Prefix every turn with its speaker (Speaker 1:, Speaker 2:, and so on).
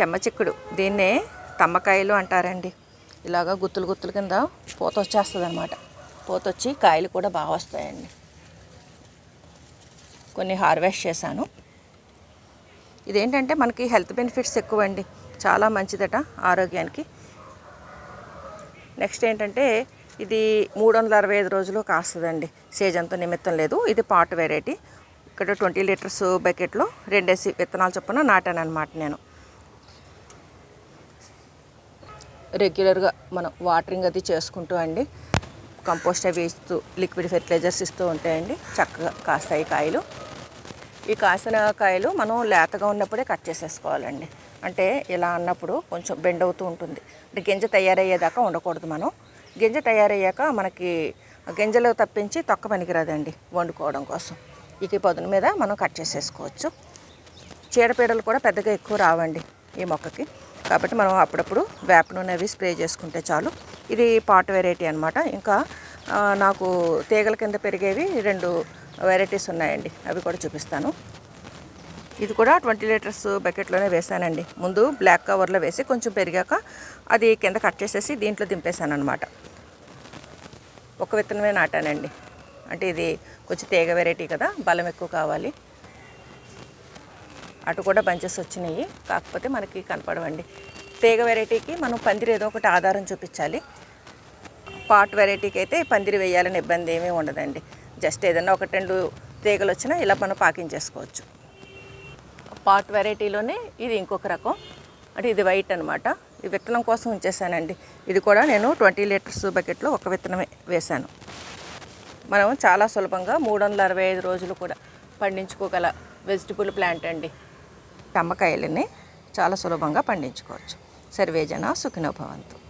Speaker 1: చెమ్మ చిక్కుడు దీన్నే తమ్మకాయలు అంటారండి. ఇలాగా గుత్తులు గుత్తుల కింద పూత వచ్చేస్తుంది అనమాట పూత వచ్చి కాయలు కూడా బాగా వస్తాయండి. కొన్ని హార్వెస్ట్ చేశాను. ఇదేంటంటే మనకి హెల్త్ బెనిఫిట్స్ ఎక్కువ అండి చాలా మంచిదట ఆరోగ్యానికి. నెక్స్ట్ ఏంటంటే ఇది మూడు వందల అరవై ఐదు రోజులు కాస్తుందండి. సేజంతో నిమిత్తం లేదు. ఇది పాట్ వెరైటీ. ఇక్కడ ట్వంటీ లీటర్స్ బకెట్లో రెండేసి విత్తనాలు చొప్పున నాటాను అనమాట నేను. రెగ్యులర్గా మనం వాటరింగ్ అది చేసుకుంటూ అండి కంపోస్ట్ అవి ఇస్తూ లిక్విడ్ ఫెర్టిలైజర్స్ ఇస్తూ ఉంటాయండి చక్కగా కాస్తాయి కాయలు. ఈ కాసిన కాయలు మనం లేతగా ఉన్నప్పుడే కట్ చేసేసుకోవాలండి. అంటే ఇలా అన్నప్పుడు కొంచెం బెండ్ అవుతూ ఉంటుంది. అంటే గింజ తయారయ్యేదాకా ఉండకూడదు మనం. గింజ తయారయ్యాక మనకి గింజలు తప్పించి తొక్క పనికిరాదండి వండుకోవడం కోసం. ఇక ఈ పొదున మీద మనం కట్ చేసేసుకోవచ్చు. చీడపీడలు కూడా పెద్దగా ఎక్కువ రావండి ఈ మొక్కకి. కాబట్టి మనం అప్పుడప్పుడు వేప నూనె అవి స్ప్రే చేసుకుంటే చాలు. ఇది పాట్ వెరైటీ అనమాట ఇంకా నాకు తీగల కింద పెరిగేవి రెండు వెరైటీస్ ఉన్నాయండి. అవి కూడా చూపిస్తాను. ఇది కూడా ట్వంటీ లీటర్స్ బకెట్లోనే వేసానండి. ముందు బ్లాక్ కవర్లో వేసి కొంచెం పెరిగాక అది కింద కట్ చేసేసి దీంట్లో దింపేశాను అనమాట ఒక విత్తనమే నాటానండి. అంటే ఇది కొంచెం తీగ వెరైటీ కదా బలం ఎక్కువ కావాలి. అటు కూడా బంచెస్ వచ్చినాయి. కాకపోతే మనకి కనపడవండి. తీగ వెరైటీకి మనం పందిరి ఏదో ఒకటి ఆధారం చూపించాలి. పాట్ వెరైటీకి అయితే పందిరి వేయాలని ఇబ్బంది ఏమీ ఉండదండి. జస్ట్ ఏదైనా ఒకటి రెండు తీగలు వచ్చినా ఇలా మనం పాకింగ్ చేసుకోవచ్చు. పాట్ వెరైటీలోనే ఇది ఇంకొక రకం. అంటే ఇది వైట్ అనమాట ఈ విత్తనం కోసం ఉంచేసానండి. ఇది కూడా నేను ట్వంటీ లీటర్స్ బకెట్లో ఒక విత్తనమే వేశాను. మనం చాలా సులభంగా మూడు వందల అరవై ఐదు రోజులు కూడా పండించుకోగల వెజిటబుల్ ప్లాంట్ అండి. టమ్మకాయలని చాలా సులభంగా పండించుకోవచ్చు. సర్వేజన సుఖినోభవంతు